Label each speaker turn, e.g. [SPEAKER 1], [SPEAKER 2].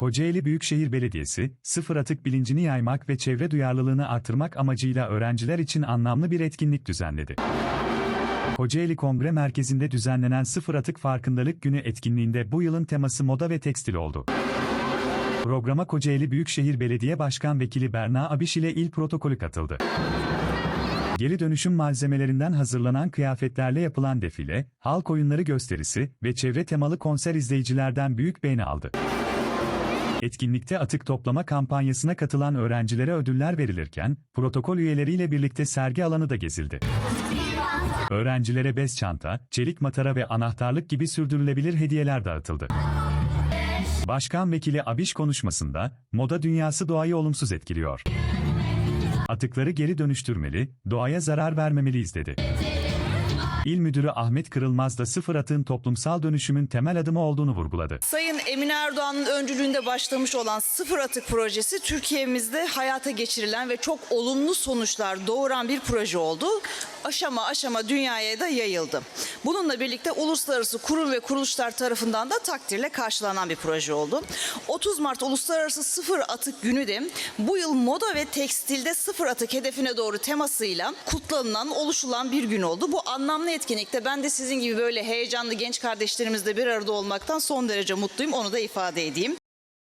[SPEAKER 1] Kocaeli Büyükşehir Belediyesi, sıfır atık bilincini yaymak ve çevre duyarlılığını artırmak amacıyla öğrenciler için anlamlı bir etkinlik düzenledi. Kocaeli Kongre Merkezi'nde düzenlenen Sıfır Atık Farkındalık Günü etkinliğinde bu yılın teması moda ve tekstil oldu. Programa Kocaeli Büyükşehir Belediye Başkan Vekili Berna Abiş ile il protokolü katıldı. Geri dönüşüm malzemelerinden hazırlanan kıyafetlerle yapılan defile, halk oyunları gösterisi ve çevre temalı konser izleyicilerden büyük beğeni aldı. Etkinlikte atık toplama kampanyasına katılan öğrencilere ödüller verilirken, protokol üyeleriyle birlikte sergi alanı da gezildi. Öğrencilere bez çanta, çelik matara ve anahtarlık gibi sürdürülebilir hediyeler dağıtıldı. Başkan Vekili Abiş konuşmasında, moda dünyası doğayı olumsuz etkiliyor. Atıkları geri dönüştürmeli, doğaya zarar vermemeliyiz dedi. İl Müdürü Ahmet Kırılmaz da sıfır atığın toplumsal dönüşümün temel adımı olduğunu vurguladı.
[SPEAKER 2] Sayın Emine Erdoğan'ın öncülüğünde başlamış olan Sıfır Atık Projesi Türkiye'mizde hayata geçirilen ve çok olumlu sonuçlar doğuran bir proje oldu. Aşama aşama dünyaya da yayıldı. Bununla birlikte uluslararası kurum ve kuruluşlar tarafından da takdirle karşılanan bir proje oldu. 30 Mart Uluslararası Sıfır Atık Günü de bu yıl moda ve tekstilde sıfır atık hedefine doğru temasıyla kutlanılan, oluşulan bir gün oldu. Bu anlamlı etkinlikte ben de sizin gibi böyle heyecanlı genç kardeşlerimizle bir arada olmaktan son derece mutluyum. Onu da ifade edeyim.